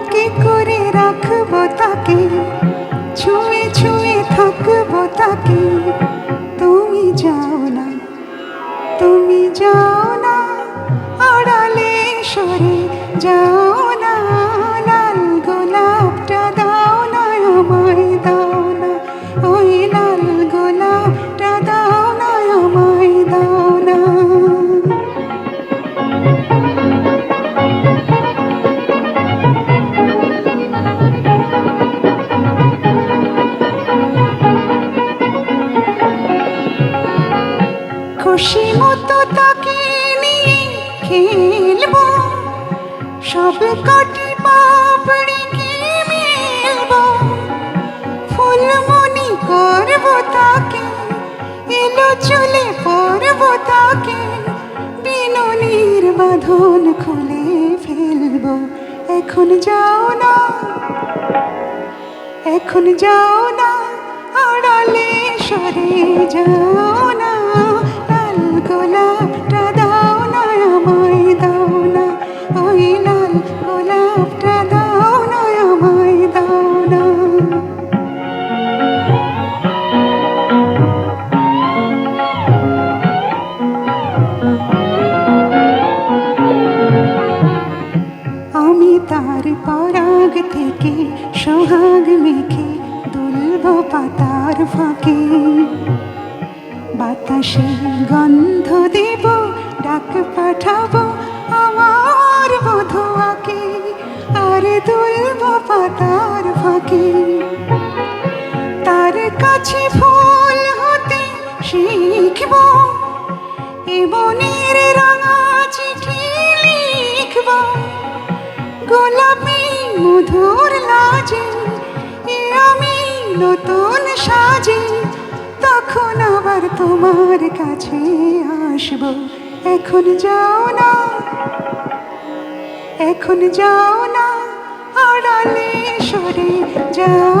বুকে করে রাখা। খুশি মতো তাকে নিয়ে খেলব। সব কাটি পাপড়ি কি মিলব। ফুলমনি করব তাকে, এলো চলে পড়ব তাকে। বিননির বাঁধন খুলে ফেলব। এখন যাও না, এখন যাও না, আড়ালে সরে যাও। তার পরাগ থেকে সোহাগ মেখে দুলব পাতার ফাঁকে। বাতাসে গন্ধ দেব, ডাক পাঠাবো আমার বধুয়াকে আর দুলব পাতার ফাঁকে। তার কাছে ফুল হতে শিখব এবনের রাঙা মধুর লাজে আমি নতুন সাজে, তখন আবার তোমার কাছে আসব। এখন যাও না, এখন যাও না, আড়ালে সরে যাও